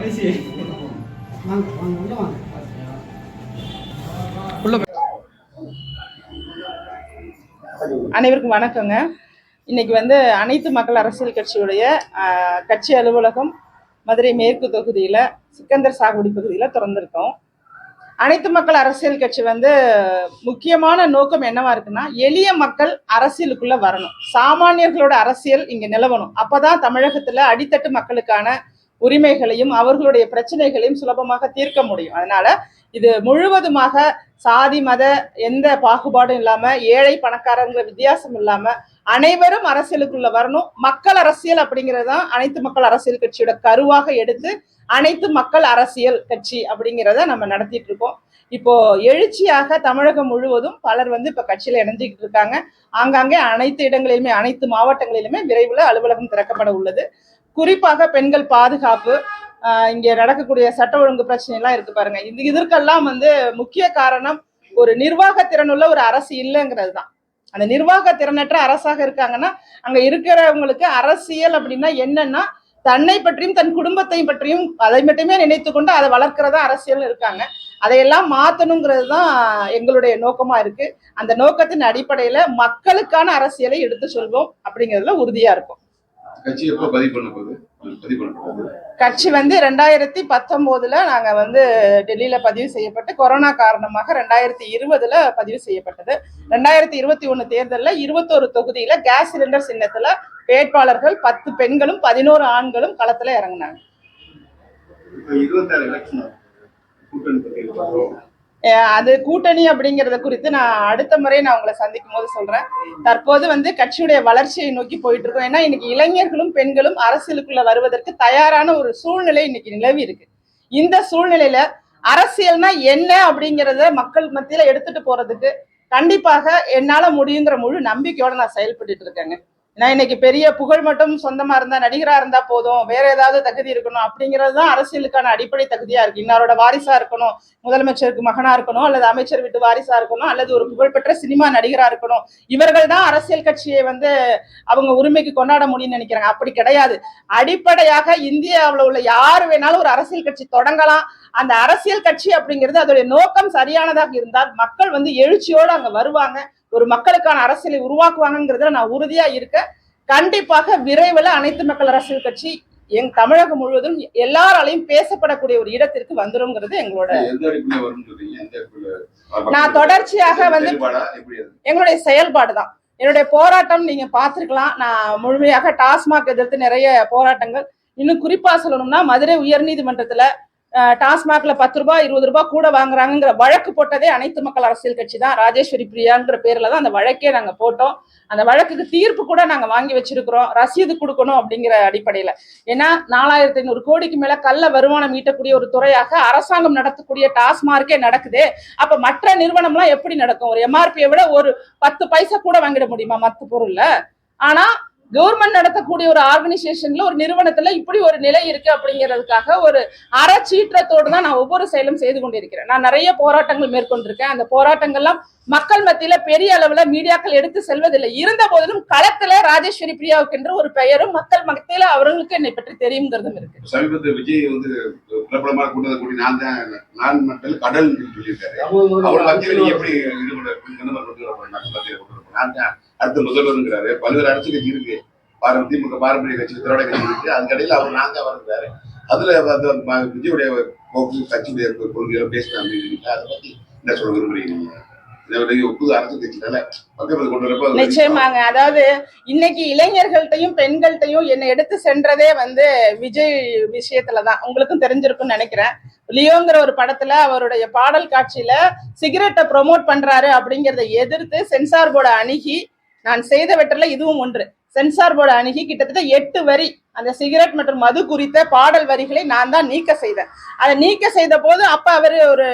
கடைசி. வாங்க வாங்க உள்ள வாங்க. அனைவருக்கும் வணக்கங்க. இன்னைக்கு வந்து அனைத்து மக்கள் அரசியல் கட்சியுடைய கட்சி அலுவலகம் மதுரை மேற்கு தொகுதியில் சிக்கந்தர் சாகுபடி பகுதியில் திறந்திருக்கோம். அனைத்து மக்கள் அரசியல் கட்சி வந்து முக்கியமான நோக்கம் என்னவா இருக்குன்னா எளிய மக்கள் அரசியலுக்குள்ள வரணும். சாமானியர்களோட அரசியல் இங்க நிலவணும். அப்பதான் தமிழகத்துல அடித்தட்டு மக்களுக்கான உரிமைகளையும் அவர்களுடைய பிரச்சனைகளையும் சுலபமாக தீர்க்க முடியும். அதனால இது முழுவதுமாக சாதி மத எந்த பாகுபாடும் இல்லாம ஏழை பணக்காரங்கிற வித்தியாசம் இல்லாம அனைவரும் அரசியலுக்குள்ள வரணும். மக்கள் அரசியல் அப்படிங்கிறது தான் அனைத்து மக்கள் அரசியல் கட்சியோட கருவாக எடுத்து அனைத்து மக்கள் அரசியல் கட்சி அப்படிங்கிறத நம்ம நடத்திட்டு இருக்கோம். இப்போ எழுச்சியாக தமிழகம் முழுவதும் பலர் வந்து இப்ப கட்சியில இணைஞ்சிக்கிட்டு இருக்காங்க. ஆங்காங்கே அனைத்து இடங்களிலுமே அனைத்து மாவட்டங்களிலுமே விரைவில் அலுவலகம் திறக்கப்பட உள்ளது. குறிப்பாக பெண்கள் பாதுகாப்பு இங்கே நடக்கக்கூடிய சட்ட ஒழுங்கு பிரச்சனைலாம் இருக்கு பாருங்க. இது இதற்கெல்லாம் வந்து முக்கிய காரணம் ஒரு நிர்வாக திறனுள்ள ஒரு அரசு இல்லைங்கிறது தான். அந்த நிர்வாக திறனற்ற அரசாக இருக்காங்கன்னா அங்க இருக்கிறவங்களுக்கு அரசியல் அப்படின்னா என்னன்னா தன்னை பற்றியும் தன் குடும்பத்தை பற்றியும் அதை மட்டுமே நினைத்து கொண்டு அதை வளர்க்கிறதா அரசியல் இருக்காங்க. அதையெல்லாம் மாத்தணுங்கிறது தான் எங்களுடைய நோக்கமா இருக்கு. அந்த நோக்கத்தின் அடிப்படையில மக்களுக்கான அரசியலை எடுத்து சொல்வோம் அப்படிங்கிறதுல உறுதியா இருக்கும். கட்சி எப்போ பதிவு பண்ண போகுது? கட்சி வந்து ரெண்டாயிரத்தி பத்தொன்பதுல நாங்க வந்து டெல்லியில பதிவு செய்யப்பட்டு கொரோனா காரணமாக ரெண்டாயிரத்தி இருபதுல பதிவு செய்யப்பட்டது. ரெண்டாயிரத்தி இருபத்தி ஒண்ணு தேர்தல்ல இருபத்தோரு தொகுதியில கேஸ் சிலிண்டர் சின்னத்துல வேட்பாளர்கள் பத்து பெண்களும் பதினோரு ஆண்களும் களத்துல இறங்குனாங்க. அது கூட்டணி அப்படிங்கறத குறித்து நான் அடுத்த முறை நான் உங்களை சந்திக்கும் போது சொல்றேன். தற்போது வந்து கட்சியுடைய வளர்ச்சியை நோக்கி போயிட்டு இருக்கோம். ஏன்னா இன்னைக்கு இளைஞர்களும் பெண்களும் அரசியலுக்குள்ள வருவதற்கு தயாரான ஒரு சூழ்நிலை இன்னைக்கு நிலவி இருக்கு. இந்த சூழ்நிலையில அரசியல்னா என்ன அப்படிங்கறத மக்கள் மத்தியில எடுத்துட்டு போறதுக்கு கண்டிப்பாக என்னால முடியுங்கிற முழு நம்பிக்கையோட நான் செயல்பட்டு இருக்கேங்க. நான் இன்னைக்கு பெரிய புகழ் மட்டும் சொந்தமா இருந்தா நடிகரா இருந்தா போதும். வேற ஏதாவது தகுதி இருக்கணும். அப்படிங்கிறது தான் அரசியலுக்கான அடிப்படை தகுதியா இருக்கு. இன்னாரோட வாரிசா இருக்கணும். முதலமைச்சருக்கு மகனா இருக்கணும். அல்லது அமைச்சர் வீட்டு வாரிசா இருக்கணும். அல்லது ஒரு புகழ்பெற்ற சினிமா நடிகரா இருக்கணும். இவர்கள் தான் அரசியல் கட்சியை வந்து அவங்க உரிமைக்கு கொண்டாட முடியும்னு நினைக்கிறாங்க. அப்படி கிடையாது. அடிப்படையாக இந்தியாவில் உள்ள யார் வேணாலும் ஒரு அரசியல் கட்சி தொடங்கலாம். அந்த அரசியல் கட்சி அப்படிங்கிறது அதோடைய நோக்கம் சரியானதாக இருந்தால் மக்கள் வந்து எழுச்சியோடு அங்க வருவாங்க. ஒரு மக்களுக்கான அரசியலை உருவாக்குவாங்கங்கிறதுல நான் உறுதியா இருக்கேன். கண்டிப்பாக விரைவில் அனைத்து மக்கள் அரசியல் கட்சி எங் தமிழகம் முழுவதும் எல்லாராலையும் பேசப்படக்கூடிய ஒரு இடத்திற்கு வந்துருங்கிறது எங்களோட நான் தொடர்ச்சியாக வந்து எங்களுடைய செயல்பாடு தான். என்னுடைய போராட்டம் நீங்க பார்த்திருக்கலாம். நான் முழுமையாக டாஸ்மாக் எதிர்த்து நிறைய போராட்டங்கள். இன்னும் குறிப்பா சொல்லணும்னா மதுரை உயர்நீதிமன்றத்துல அஹ், டாஸ்மாக்ல பத்து ரூபாய் இருபது ரூபாய் கூட வாங்குறாங்கங்கிற வழக்கு போட்டதே அனைத்து மக்கள் அரசியல் கட்சி தான் ராஜேஸ்வரி பிரியான்ற பேர்ல தான் அந்த வழக்கே நாங்க போட்டோம். அந்த வழக்குக்கு தீர்ப்பு கூட நாங்க வாங்கி வச்சிருக்கிறோம். ரசீது கொடுக்கணும் அப்படிங்கிற அடிப்படையில. ஏன்னா நாலாயிரத்தி ஐநூறு கோடிக்கு மேல கள்ள வருமானம் ஈட்டக்கூடிய ஒரு துறையாக அரசாங்கம் நடத்தக்கூடிய டாஸ்மார்க்கே நடக்குது. அப்ப மற்ற நிறுவனம்லாம் எப்படி நடக்கும்? ஒரு எம்ஆர்பியை விட ஒரு பத்து பைசா கூட வாங்கிட முடியுமா? மத்த பொருள்ல. ஆனா கவர்மெண்ட் நடத்தக்கூடிய ஒரு ஆர்கனைசேஷன்ல ஒரு நிறுவனத்துல இப்படி ஒரு நிலை இருக்கு அப்படிங்கிறதுக்காக ஒரு அறச்சீற்றத்தோடு தான் நான் ஒவ்வொரு செயலும் செய்து கொண்டிருக்கிறேன். நான் நிறைய போராட்டங்கள் மேற்கொண்டிருக்கேன். அந்த போராட்டங்கள்லாம் மக்கள் மத்தியில பெரிய அளவுல மீடியாக்கள் எடுத்து செல்வதில்லை. இருந்த போதிலும் களத்துல ராஜேஸ்வரி பிரியாவுக்கு என்று ஒரு பெயரும் மக்கள் மத்தியில அவர்களுக்கு என்னை பற்றி தெரியுங்கிறதும் இருக்கு. சமீபத்தில் விஜய் வந்து பிரபலமா கூட்டத்தை கூட்டி நான் தான் நான் மக்கள் கடல் சொல்லியிருக்காரு. அவர் எப்படி இது கொண்டு வர கொண்டு கொண்டு. நான் தான் அடுத்து முதல்வருங்கிறாரு. பல்வேறு அரசு கட்சி இருக்கு. பாரம் திமுக பாரம்பரிய கட்சி திராவிட கட்சி இருக்கு. அதுக்கடையில் அவர் நாங்க வர்றாரு. வருகிறாரு அதுல வந்து விஜயுடைய போக்கு கட்சியுடைய கொள்கையில பேசலாம் அப்படின்னு அதை பத்தி என்ன சொல்ல விரும்புறீங்க நிச்சயமாங்க. அதாவது இன்னைக்கு இளைஞர்கள்ட்டையும் பெண்கள்ட்டையும் என்னை எடுத்து சென்றதே வந்து விஜய் விஷயத்துலதான். உங்களுக்கும் தெரிஞ்சிருக்கும்னு நினைக்கிறேன். லியோங்கிற ஒரு படத்துல அவருடைய பாடல் காட்சியில சிகரெட்டை ப்ரோமோட் பண்றாரு அப்படிங்கறத எதிர்த்து சென்சார் போர்டை அணுகி நான் செய்தவற்றில் இதுவும் ஒன்று. சென்சார் போர்டு அணுகி கிட்டத்தட்ட எட்டு வரி அந்த சிகரெட் மற்றும் மது குறித்த பாடல் வரிகளை நான் தான் நீக்க செய்தேன். அதை நீக்க செய்த போது அப்ப அவர் ஒரு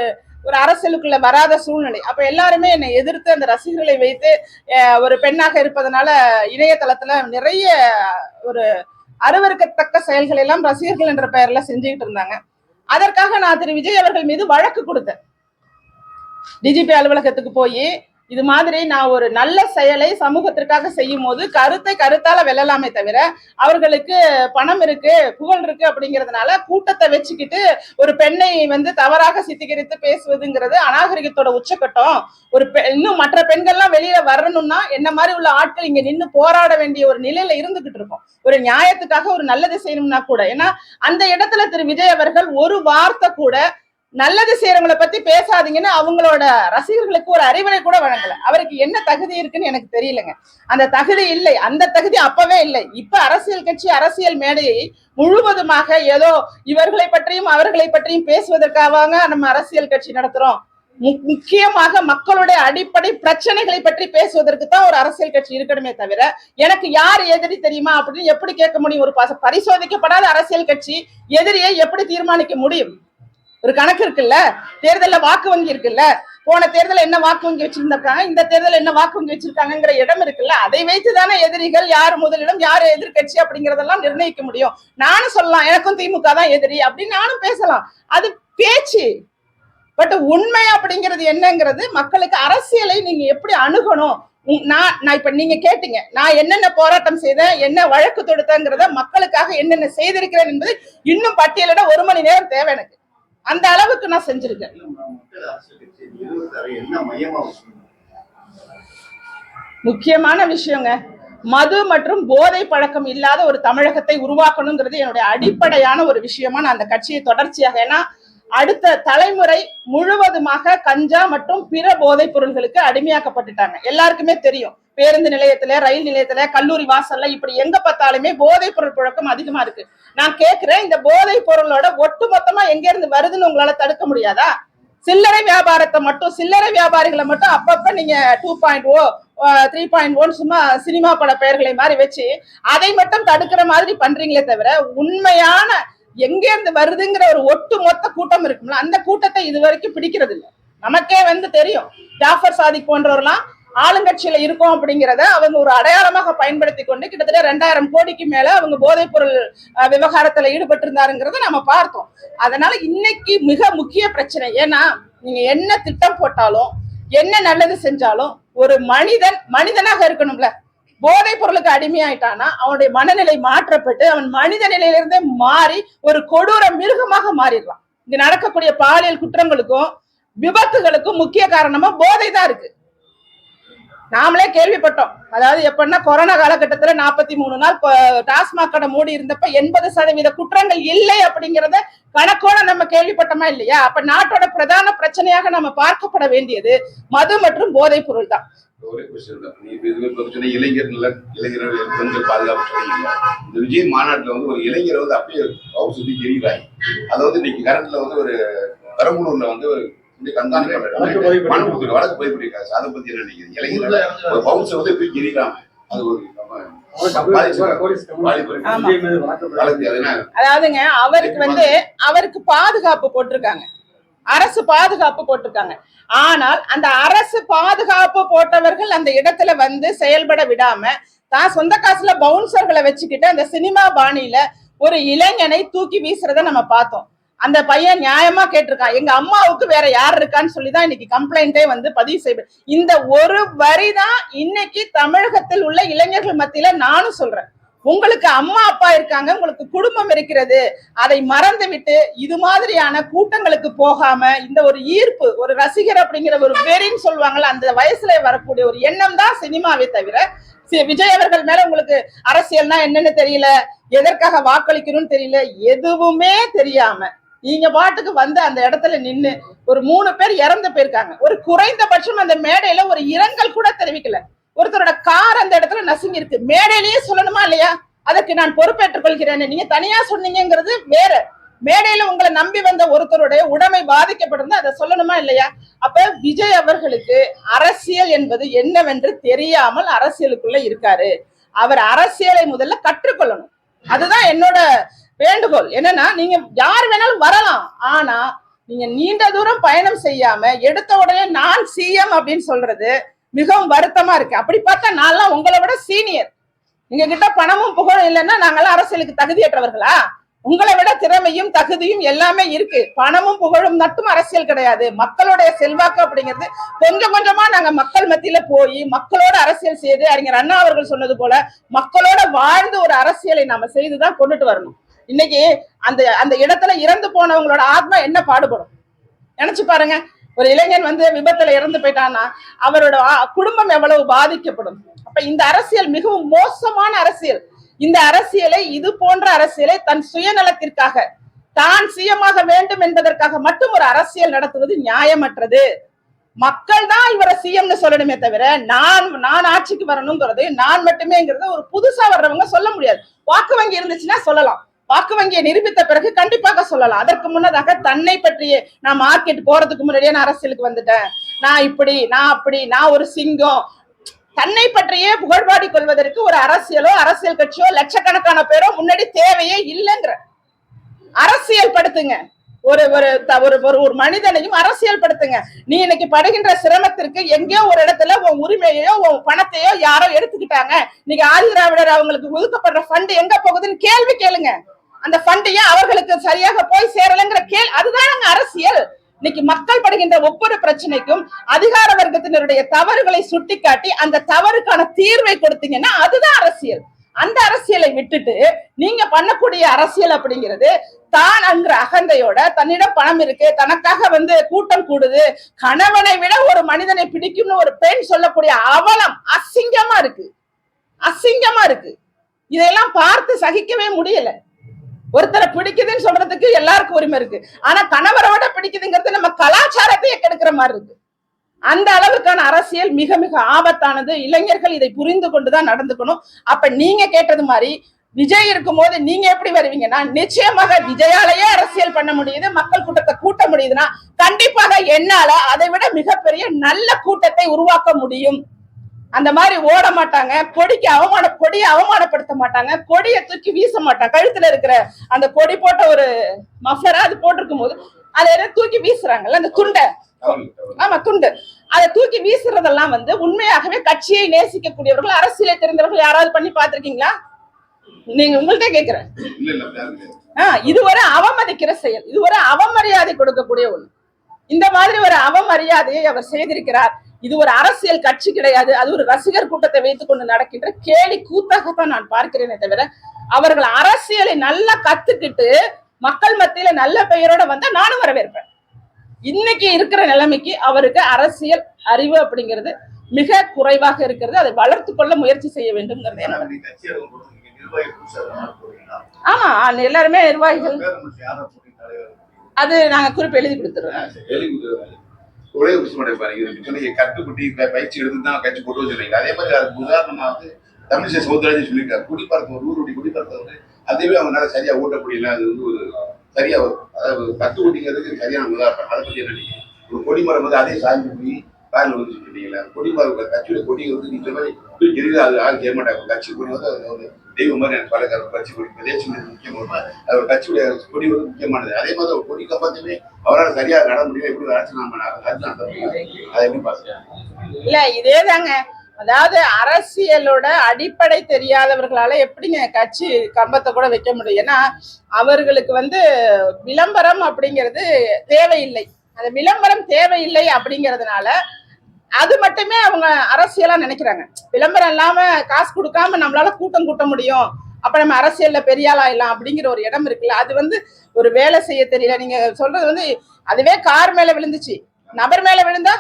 ஒரு அரசியலுக்குள்ள வராத சூழ்நிலை. அப்ப எல்லாருமே என்னை எதிர்த்து அந்த ரசிகர்களை வைத்து ஒரு பெண்ணாக இருப்பதனால இணையதளத்துல நிறைய ஒரு அருவருக்கத்தக்க செயல்கள் எல்லாம் ரசிகர்கள் என்ற பெயர்ல செஞ்சுக்கிட்டு இருந்தாங்க. அதற்காக நான் திரு. விஜய் அவர்கள் மீது வழக்கு கொடுத்தேன். டிஜிபி அலுவலகத்துக்கு போய் இது மாதிரி நான் ஒரு நல்ல செயலை சமூகத்திற்காக செய்யும் போது கருத்தை கருத்தால வெல்லலாமே தவிர அவர்களுக்கு பணம் இருக்கு புகழ் இருக்கு அப்படிங்கிறதுனால கூட்டத்தை வச்சுக்கிட்டு ஒரு பெண்ணை வந்து தவறாக சித்திகரித்து பேசுவதுங்கிறது அநாகரிகத்தோட உச்சக்கட்டம். ஒரு இன்னும் மற்ற பெண்கள்லாம் வெளியில வரணும்னா என்ன மாதிரி உள்ள ஆட்கள் இங்க நின்று போராட வேண்டிய ஒரு நிலையில இருந்துகிட்டு இருக்கோம். ஒரு நியாயத்துக்காக ஒரு நல்லது செய்யணும்னா கூட. ஏன்னா அந்த இடத்துல திரு விஜய் அவர்கள் ஒரு வார்த்தை கூட நல்லது செய்யறவங்களை பத்தி பேசாதீங்கன்னு அவங்களோட ரசிகர்களுக்கு ஒரு அறிவுரை கூட வழங்கல. அவருக்கு என்ன தகுதி இருக்குன்னு எனக்கு தெரியலங்க. அந்த தகுதி இல்லை. அந்த தகுதி அப்பவே இல்லை. இப்ப அரசியல் கட்சி அரசியல் மேடையை முழுவதுமாக ஏதோ இவர்களை பற்றியும் அவர்களை பற்றியும் பேசுவதற்காக நம்ம அரசியல் கட்சி நடத்துறோம். மு- முக்கியமாக மக்களுடைய அடிப்படை பிரச்சனைகளை பற்றி பேசுவதற்கு தான் ஒரு அரசியல் கட்சி இருக்கணுமே தவிர எனக்கு யார் எதிரி தெரியுமா அப்படின்னு எப்படி கேட்க முடியும்? ஒரு பரிசோதிக்கப்படாத அரசியல் கட்சி எதிரியை எப்படி தீர்மானிக்க முடியும்? ஒரு கணக்கு இருக்குல்ல? தேர்தலில் வாக்கு வங்கி இருக்குல்ல? போன தேர்தலில் என்ன வாக்கு வங்கி வச்சிருந்திருக்காங்க இந்த தேர்தல் என்ன வாக்கு வங்கி வச்சிருக்காங்கங்கிற இடம் இருக்குல்ல? அதை வைத்து தானே எதிரிகள் யார் முதலிடம் யார் எதிர்க்கட்சி அப்படிங்கறதெல்லாம் நிர்ணயிக்க முடியும். நானும் சொல்லலாம் எனக்கும் திமுக தான் எதிரி அப்படின்னு நானும் பேசலாம். அது பேச்சு. பட் உண்மை அப்படிங்கிறது என்னங்கிறது மக்களுக்கு அரசியலை நீங்க எப்படி அணுகணும்? நான் நான் இப்ப நீங்க கேட்டீங்க நான் என்னென்ன போராட்டம் செய்தேன் என்ன வழக்கு தொடுத்தேங்கிறத மக்களுக்காக என்னென்ன செய்திருக்கிறேன் என்பது இன்னும் பட்டியலிட ஒரு மணி நேரம் தேவை எனக்கு. அந்த அளவுக்கு நான் செஞ்சிருக்கேன்? முக்கியமான விஷயங்க மது மற்றும் போதை பழக்கம் இல்லாத ஒரு தமிழகத்தை உருவாக்கணுங்கிறது என்னுடைய அடிப்படையான ஒரு விஷயமா நான் அந்த கட்சியை தொடர்ச்சியாக ஏன்னா அடுத்த தலைமுறை முழுவதுமாக கஞ்சா மற்றும் பிற போதைப் பொருள்களுக்கு அடிமையாக்கப்பட்டுட்டாங்க. எல்லாருக்குமே தெரியும் பேருந்து நிலையத்துல ரயில் நிலையத்துல கல்லூரி வாசல்ல இப்படி எங்க பார்த்தாலுமே போதைப் பொருள் புழக்கம் அதிகமா இருக்கு. நான் கேட்கிறேன் இந்த போதைப் பொருளோட ஒட்டு மொத்தமா எங்க இருந்து வருதுன்னு உங்களால தடுக்க முடியாதா? சில்லறை வியாபாரத்தை மட்டும் சில்லறை வியாபாரிகளை மட்டும் அப்பப்ப நீங்க two point O three point one சும்மா சினிமா பட பெயர்களை மாதிரி வச்சு அதை மட்டும் தடுக்கிற மாதிரி பண்றீங்களே தவிர உண்மையான எங்க இருந்து வருதுங்கிற ஒரு ஒட்டு மொத்த கூட்டம் இருக்கும்ல அந்த கூட்டத்தை இது வரைக்கும் பிடிக்கிறது இல்லை நமக்கே வந்து தெரியும் ஜாஃபர் சாதிக் போன்றவர்லாம் ஆளுங்கட்சியில இருக்கோம் அப்படிங்கிறத அவங்க ஒரு அடையாளமாக பயன்படுத்தி கொண்டு கிட்டத்தட்ட ரெண்டாயிரம் கோடிக்கு மேல அவங்க போதைப் பொருள் விவகாரத்துல ஈடுபட்டிருந்தாருங்கிறத நம்ம பார்த்தோம். அதனால இன்னைக்கு மிக முக்கிய பிரச்சனை. ஏன்னா நீங்க என்ன திட்டம் போட்டாலும் என்ன நல்லது செஞ்சாலும் ஒரு மனிதன் மனிதனாக இருக்கணும்ல. போதைப் பொருளுக்கு அடிமையாயிட்டானா அவனுடைய மனநிலை மாற்றப்பட்டு அவன் மனித நிலையிலிருந்தே மாறி ஒரு கொடூர மிருகமாக மாறிடுறான் இங்க நடக்கக்கூடிய பாலியல் குற்றங்களுக்கும் விபத்துகளுக்கும் முக்கிய காரணமா போதை தான் இருக்கு. நாமளே கேள்விப்பட்டோம். அதாவது எப்படின்னா கொரோனா காலகட்டத்துல நாற்பத்தி மூணு நாள் டாஸ்மாக் கடை மூடி இருந்தப்ப எண்பது சதவீத குற்றங்கள் இல்லை அப்படிங்கறத கணக்கோட நம்ம கேள்விப்பட்டோமா இல்லையா? அப்ப நாட்டோட பிரதான பிரச்சனையாக நம்ம பார்க்கப்பட வேண்டியது மது மற்றும் போதைப் பொருள் தான். இளைஞர்கள் கொஸ்டின் வந்து பெண்கள் பாதுகாப்பு இந்த விஜய் வந்து ஒரு இளைஞர் வந்து அப்படியே அவர் சுத்தி எரிகிறாங்க அதை இன்னைக்கு கரண்ட்ல வந்து ஒரு பெரம்பலூர்ல வந்து ஒரு இந்த வழக்கு பதிவு- அதை பத்தி என்ன நினைக்கிறீங்க? பவுன்ஸ் வந்து போய் அது ஒரு அதாவதுங்க அவருக்கு வந்து அவருக்கு பாதுகாப்பு போட்டிருக்காங்க. அரசு பாதுகாப்பு போட்டிருக்காங்க. ஆனால் அந்த அரசு பாதுகாப்பு போட்டவர்கள் அந்த இடத்துல வந்து செயல்பட விடாம தான் சொந்த காசுல பவுன்சர்களை வச்சுக்கிட்டு அந்த சினிமா பாணியில ஒரு இளைஞனை தூக்கி வீசுறத நம்ம பார்த்தோம். அந்த பையன் நியாயமா கேட்டிருக்கான். எங்க அம்மாவுக்கு வேற யார் இருக்கான்னு சொல்லிதான் இன்னைக்கு கம்ப்ளைண்டே வந்து பதிவு செய்ய இந்த ஒரு வரிதான் இன்னைக்கு தமிழகத்தில் உள்ள இளைஞர்கள் மத்தியில நானும் சொல்றேன். உங்களுக்கு அம்மா அப்பா இருக்காங்க உங்களுக்கு குடும்பம் இருக்கிறது. அதை மறந்து விட்டு இது மாதிரியான கூட்டங்களுக்கு போகாம இந்த ஒரு ஈர்ப்பு ஒரு ரசிகர் அப்படிங்கிற ஒரு வெறின்னு சொல்லுவாங்கல்ல அந்த வயசுல வரக்கூடிய ஒரு எண்ணம் தான் சினிமாவே தவிர சி- விஜய் அவர்கள் மேல உங்களுக்கு அரசியல்னா என்னன்னு தெரியல எதற்காக வாக்களிக்கணும்னு தெரியல எதுவுமே தெரியாம நீங்க பாட்டுக்கு வந்து அந்த இடத்துல நின்னு ஒரு மூணு பேர் இறந்து போயிருக்காங்க. ஒரு குறைந்தபட்சம் அந்த மேடையில ஒரு இரங்கல் கூட தெரிவிக்கல. ஒருத்தரோட கார் அந்த இடத்துல நசுங்கி இருக்கு. மேடையிலேயே சொல்லணுமா இல்லையா? அதற்கு நான் பொறுப்பேற்றுக் கொள்கிறேன். நீங்க தனியா சொன்னீங்கிறது வேற. மேடையில உங்களை நம்பி வந்த ஒருத்தருடைய உடமை பாதிக்கப்பட்டிருந்தா அதை சொல்லணுமா இல்லையா? அப்ப விஜய் அவர்களுக்கு அரசியல் என்பது என்னவென்று தெரியாமல் அரசியலுக்குள்ள இருக்காரு. அவர் அரசியலை முதல்ல கற்றுக்கொள்ளணும். அதுதான் என்னோட வேண்டுகோள். என்னன்னா நீங்க யார் வேணாலும் வரலாம். ஆனா நீங்க நீண்ட தூரம் பயணம் செய்யாம எடுத்த உடனே நான் சிஎம் அப்படின்னு சொல்றது மிகவும் வருத்தமா இருக்கு. அப்படி பார்த்தா நான்லாம் உங்களை விட சீனியர் எங்க கிட்ட பணமும் புகழும் இல்லைன்னா நாங்கெல்லாம் அரசியலுக்கு தகுதியற்றவர்களா? உங்களை விட திறமையும் தகுதியும் எல்லாமே இருக்கு. பணமும் புகழும் மட்டும் அரசியல் கிடையாது. மக்களுடைய செல்வாக்கு அப்படிங்கிறது கொஞ்சம் கொஞ்சமா நாங்க மக்கள் மத்தியில போய் மக்களோட அரசியல் செய்து அறிஞர் அண்ணா அவர்கள் சொன்னது போல மக்களோட வாழ்ந்து ஒரு அரசியலை நாம செய்துதான் கொண்டுட்டு வரணும். இன்னைக்கு அந்த அந்த இடத்துல இறந்து போனவங்களோட ஆத்மா என்ன பாடுபடும்? நினைச்சு பாருங்க. ஒரு இளைஞன் வந்து விபத்துல இறந்து போயிட்டான்னா அவரோட குடும்பம் எவ்வளவு பாதிக்கப்படும்? அப்ப இந்த அரசியல் மிகவும் மோசமான அரசியல். இந்த அரசியலை இது போன்ற அரசியலை தன் சுயநலத்திற்காக தான் சுயமாக வேண்டும் என்பதற்காக மட்டும் ஒரு அரசியல் நடத்துவது நியாயமற்றது. மக்கள் தான் இவரை சிஎம்னு சொல்லணுமே தவிர நான் நான் ஆட்சிக்கு வரணுங்கிறது நான் மட்டுமேங்கிறது ஒரு புதுசா வர்றவங்க சொல்ல முடியாது. வாக்கு வங்கி இருந்துச்சுன்னா சொல்லலாம். வாக்கு வங்கியை நிரூபித்த பிறகு கண்டிப்பாக சொல்லலாம். அதற்கு முன்னதாக தன்னை பற்றிய நான் மார்க்கெட் போறதுக்கு முன்னாடியே நான் அரசியலுக்கு வந்துட்டேன். நான் இப்படி நான் அப்படி நான் ஒரு சிங்கம். தன்னை பற்றியே புகழ்பாடி கொள்வதற்கு ஒரு அரசியலோ அரசியல் கட்சியோ லட்சக்கணக்கான பேரோ முன்னாடி தேவையே இல்லைங்கிற. அரசியல் படுத்துங்க. ஒரு ஒரு த- ஒரு ஒரு ஒரு மனிதனையும் அரசியல் படுத்துங்க. நீ இன்னைக்கு படுகின்ற சிரமத்திற்கு எங்கேயோ ஒரு இடத்துல உன் உரிமையோ உன் பணத்தையோ யாரோ எடுத்துக்கிட்டாங்க. இன்னைக்கு ஆதி திராவிடர் அவங்களுக்கு ஒதுக்கப்படுற ஃபண்ட் எங்க போகுதுன்னு கேள்வி கேளுங்க. அந்த ஃபண்ட் ஏன் அவர்களுக்கு சரியாக போய் சேரலைங்கிற கேள் அதுதானங்க அரசியல். இன்னைக்கு மக்கள் படுகின்ற ஒவ்வொரு பிரச்சனைக்கும் அதிகார வர்க்கத்தினருடைய தவறுகளை சுட்டிக்காட்டி அந்த தவறுக்கான தீர்வை கொடுத்தீங்கன்னா அதுதான் அரசியல். அந்த அரசியலை விட்டுட்டு நீங்க பண்ணக்கூடிய அரசியல் அப்படிங்கிறது தான் அங்குற அகந்தையோட தன்னிடம் பணம் இருக்கு தனக்காக வந்து கூட்டம் கூடுது கணவனை விட ஒரு மனிதனை பிடிக்கும்னு ஒரு பெண் சொல்லக்கூடிய அவலம் அசிங்கமா இருக்கு. அசிங்கமா இருக்கு. இதையெல்லாம் பார்த்து சகிக்கவே முடியல. ஒருத்தரை பிடிக்குதுன்னு சொல்றதுக்கு எல்லாருக்கும் உரிமை இருக்கு. ஆனா கணவரோட பிடிக்குதுங்கிறது நம்ம கலாச்சாரத்தையே கெடுக்கிற மாதிரி இருக்கு. அந்த அளவுக்கான அரசியல் மிக மிக ஆபத்தானது. இளைஞர்கள் இதை புரிந்து கொண்டுதான் நடந்துக்கணும். அப்ப நீங்க கேட்டது மாதிரி விஜய் இருக்கும்போது நீங்க எப்படி வருவீங்கன்னா நிச்சயமாக விஜயாலேயே அரசியல் பண்ண முடியுது மக்கள் கூட்டத்தை கூட்ட முடியுதுன்னா கண்டிப்பாக என்னால அதை விட மிகப்பெரிய நல்ல கூட்டத்தை உருவாக்க முடியும். அந்த மாதிரி ஓட மாட்டாங்க கொடிக்கு அவமான கொடியை அவமானப்படுத்த மாட்டாங்க கொடியை தூக்கி வீச மாட்டாங்க. கழுத்துல இருக்கிற அந்த கொடி போட்ட ஒரு மஃப்ளரா அது போட்டிருக்கும் போது அதை தூக்கி வீசுறாங்கல்ல அந்த துண்டை. ஆமா துண்டு அதை தூக்கி வீசுறதெல்லாம் வந்து உண்மையாகவே கட்சியை நேசிக்கக்கூடியவர்கள் அரசியலை தெரிந்தவர்கள் யாராவது பண்ணி பார்த்திருக்கீங்களா? நீங்க உங்கள்கிட்ட கேக்குறேன். ஆஹ் இது ஒரு அவமதிக்கிற செயல். இது ஒரு அவமரியாதை கொடுக்கக்கூடிய ஒண்ணு. இந்த மாதிரி ஒரு அவமரியாதையை அவர் செய்திருக்கிறார். இது ஒரு அரசியல் கட்சி கிடையாது. அது ஒரு ரசிகர் கூட்டத்தை வைத்துக் கொண்டு நடக்கின்ற கேலி கூத்தாகத்தான் நான் பார்க்கிறேனே தவிர அவர்கள் அரசியலை நல்லா கத்துக்கிட்டு மக்கள் மத்தியில நல்ல பெயரோட வந்தா நானும் வரவேற்பேன். இன்னைக்கு இருக்கிற நிலைமைக்கு அவருக்கு அரசியல் அறிவு அப்படிங்கிறது மிக குறைவாக இருக்கிறது. அதை வளர்த்து கொள்ள முயற்சி செய்ய போறீங்களா ஆமா எல்லாருமே நிர்வாகிகள். அது நாங்க குறிப்பு எழுதி கொடுத்துருவோம். ஒரே ஒரு விஷயம் மட்டும் பாருங்க. இது சொன்னீங்க கட்டுக்குட்டி பயிற்சி எடுத்து தான் கட்சி போட்டு வச்சுருக்கீங்க. அதே மாதிரி அதுக்கு உதாரணமா வந்து தமிழிசை சௌந்தரராஜன் சொல்லியிருக்காரு. குடிப்பறக்க ஒரு ஊருடைய வந்து அதுவே அவங்களால சரியா ஓட்ட முடியல. அது வந்து ஒரு சரியா வரும். அதாவது கத்து சரியான உதாரணம். அதை பத்தி என்ன ஒரு கொடிமரம் வந்து அதே சாய்ந்து போய் காரில் வந்து சொல்லிட்டீங்களா கொடிமரம் கட்சியோட கொடி வந்து நீங்க மாதிரி அது ஆள் செய்ய மாட்டாங்க. கட்சி கொடி வந்து அது ஒரு தெய்வம் மாதிரி எனக்கு பழக்கார கட்சி கொடி பிரதேசம் முக்கியமான அது ஒரு கட்சியுடைய கொடி வந்து முக்கியமானது. அதே மாதிரி ஒரு கொடி கப்பத்துமே அவரால் சரியா நட முடியல எப்படி அரசு நாம அதை எப்படி பாக்குறேன் இல்ல இதேதாங்க. அதாவது அரசியலோட அடிப்படை தெரியாதவர்களால எப்படிங்க கட்சி கம்பத்தை கூட வைக்க முடியும்? ஏன்னா அவர்களுக்கு வந்து விளம்பரம் அப்படிங்கிறது தேவையில்லை. அந்த விளம்பரம் தேவையில்லை அப்படிங்கிறதுனால அது மட்டுமே அவங்க அரசியலா நினைக்கிறாங்க. விளம்பரம் இல்லாம காசு கொடுக்காம நம்மளால கூட்டம் கூட்ட முடியும். அப்ப நம்ம அரசியல்ல பெரிய ஆயிடலாம் அப்படிங்கிற ஒரு இடம் இருக்குல்ல. அது வந்து ஒரு வேலை செய்ய தெரியல. நீங்க சொல்றது வந்து அதுவே கார் மேல விழுந்துச்சு. நபர் மேல விழுந்தா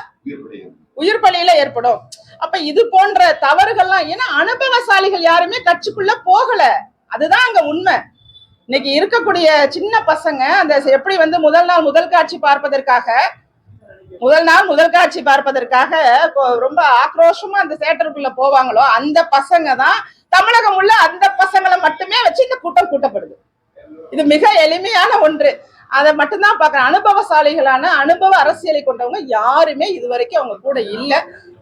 உயிர் பலியில ஏற்படும். அப்ப இது போன்ற தவறுகள்லாம் ஏன்னா அனுபவசாலிகள் யாருமே கட்சிக்குள்ள போகல. அதுதான் அங்க உண்மை. இன்னைக்கு இருக்கக்கூடிய சின்ன பசங்க அந்த எப்படி வந்து முதல் நாள் முதல் காட்சி பார்ப்பதற்காக முதல் நாள் முதல் காட்சி பார்ப்பதற்காக ரொம்ப ஆக்ரோஷமா அந்த தேட்டருக்குள்ள போவாங்களோ அந்த பசங்க தான் தமிழகம் உள்ள அந்த பசங்களை மட்டுமே வச்சு இந்த கூட்டம் கூட்டப்படுது. இது மிக எளிமையான ஒன்று. அதை மட்டும்தான் பார்க்கறேன். அனுபவசாலிகளான அனுபவ அரசியலை கொண்டவங்க யாருமே இதுவரைக்கும் அவங்க கூட இல்ல.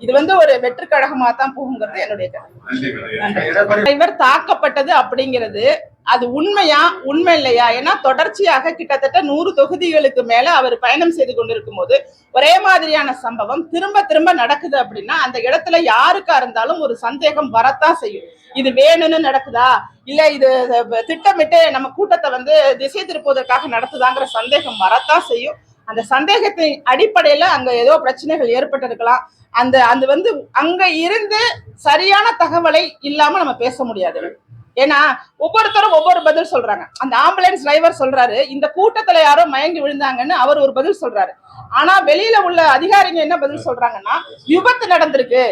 இது வந்து ஒரு வெற்று கழகமா தான் போகுங்கிறது என்னுடைய கருத்து. இவர் தாக்கப்பட்டது அப்படிங்கிறது அது உண்மையா உண்மை இல்லையா ஏன்னா தொடர்ச்சியாக கிட்டத்தட்ட நூறு தொகுதிகளுக்கு மேல அவர் பயணம் செய்து கொண்டிருக்கும் போது ஒரே மாதிரியான சம்பவம் திரும்ப திரும்ப நடக்குது அப்படின்னா அந்த இடத்துல யாருக்கா இருந்தாலும் ஒரு சந்தேகம் வரத்தான் செய்யும். இது வேணும்னு நடக்குதா? இல்ல இது திட்டமிட்டு நம்ம கூட்டத்தை வந்து திசை திருப்புவதற்காக நடத்துதாங்கிற சந்தேகம் வரத்தான் செய்யும். அந்த சந்தேகத்தின் அடிப்படையில அங்க ஏதோ பிரச்சனைகள் ஏற்பட்டிருக்கலாம். அந்த அது வந்து அங்க இருந்து சரியான தகவலை இல்லாம நம்ம பேச முடியாது. ஏன்னா ஒவ்வொருத்தரும் ஒவ்வொரு பதில் சொல்றாங்க. அந்த ஆம்புலன்ஸ் டிரைவர் சொல்றாரு இந்த கூட்டத்துல யாரோ மயங்கி விழுந்தாங்கன்னு அவர் ஒரு பதில் சொல்றாரு. ஆனா வெளியில உள்ள அதிகாரிங்க என்ன பதில் சொல்றாங்கன்னா விபத்து நடந்திருக்கு.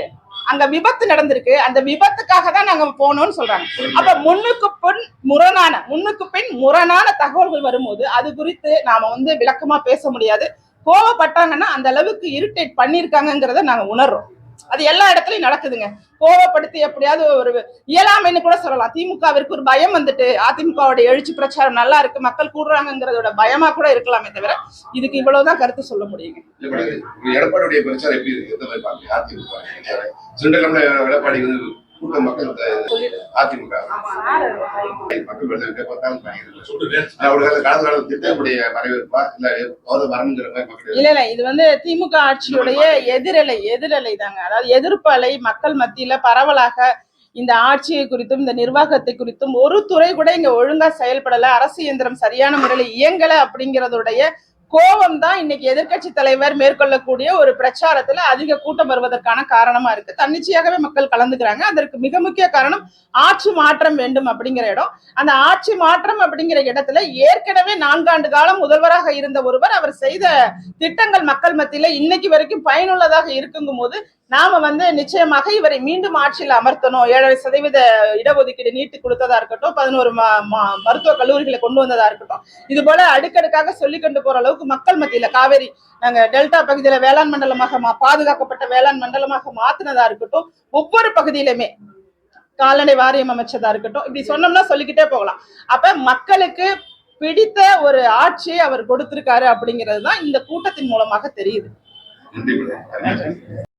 அங்க விபத்து நடந்திருக்கு. அந்த விபத்துக்காக தான் நாங்க போனோம்னு சொல்றாங்க. அப்ப முன்னுக்கு பின் முரணான முன்னுக்கு பின் முரணான தகவல்கள் வரும்போது அது குறித்து நாம வந்து விளக்கமா பேச முடியாது. கோவப்பட்டாங்கன்னா அந்த அளவுக்கு இரிட்டேட் பண்ணிருக்காங்கங்கிறத நாங்க உணர்றோம். அது எல்லா இடத்துலயும் நடக்குதுங்க கோவப்படுத்தி எப்படியாவது ஒரு இயலாமைன்னு கூட சொல்லலாம் திமுகவிற்கு ஒரு பயம் வந்துட்டு அதிமுகவோட எழுச்சி பிரச்சாரம் நல்லா இருக்கு மக்கள் கூடுறாங்கிறதோட பயமா கூட இருக்கலாமே தவிர இதுக்கு இவ்வளவுதான் கருத்து சொல்ல முடியுங்க எடப்பாடியுடைய பிரச்சாரம் எப்படி இருக்கு எந்த மாதிரி பாருங்க அதிமுக எடப்பாடி கூட்ட மக்கள் அதிமுக. மக்கள் பார்த்தாலும் பயங்கர அவர்கள் கடந்த காலம் திட்டக்கூடிய வரவேற்பா இல்ல அவர் வரணுங்கிற மாதிரி இல்ல இல்ல இது வந்து திமுக ஆட்சியுடைய எதிரலை எதிரலை தாங்க. அதாவது எதிர்ப்பு அலை மக்கள் மத்தியில பரவலாக இந்த ஆட்சியை குறித்தும் இந்த நிர்வாகத்தை குறித்தும் ஒரு துறை கூட இங்க ஒழுங்கா செயல்படல. அரசு இயந்திரம் சரியான முறையில் இயங்கல அப்படிங்கறதுடைய கோபம் தான் இன்னைக்கு எதிர்க்கட்சி தலைவர் மேற்கொள்ளக்கூடிய ஒரு பிரச்சாரத்துல அதிக கூட்டம் வருவதற்கான காரணமா இருக்கு. தன்னிச்சையாகவே மக்கள் கலந்துக்கிறாங்க. அதற்கு மிக முக்கிய காரணம் ஆட்சி மாற்றம் வேண்டும் அப்படிங்கிற இடம். அந்த ஆட்சி மாற்றம் அப்படிங்கிற இடத்துல ஏற்கனவே நான்காண்டு காலம் முதல்வராக இருந்த ஒருவர் அவர் செய்த திட்டங்கள் மக்கள் மத்தியில இன்னைக்கு வரைக்கும் பயனுள்ளதாக இருக்குங்கும் போது நாம வந்து நிச்சயமாக இவரை மீண்டும் ஆட்சியில் அமர்த்தணும். ஏழரை சதவீத இடஒதுக்கீடு நீட்டி கொடுத்ததா இருக்கட்டும் பதினோரு ம- மருத்துவ கல்லூரிகளை கொண்டு வந்ததா இருக்கட்டும். இது போல அடுக்கடுக்காக சொல்லி கொண்டு போற அளவுக்கு மக்கள் மத்தியில காவேரி நாங்க டெல்டா பகுதியில வேளாண் மண்டலமாக மா- பாதுகாக்கப்பட்ட வேளாண் மண்டலமாக மாத்தினதா இருக்கட்டும் ஒவ்வொரு பகுதியிலுமே கால்நடை வாரியம் அமைச்சதா இருக்கட்டும் இப்படி சொன்னோம்னா சொல்லிக்கிட்டே போகலாம். அப்ப மக்களுக்கு பிடித்த ஒரு ஆட்சியை அவர் கொடுத்திருக்காரு அப்படிங்கிறது தான் இந்த கூட்டத்தின் மூலமாக தெரியுது.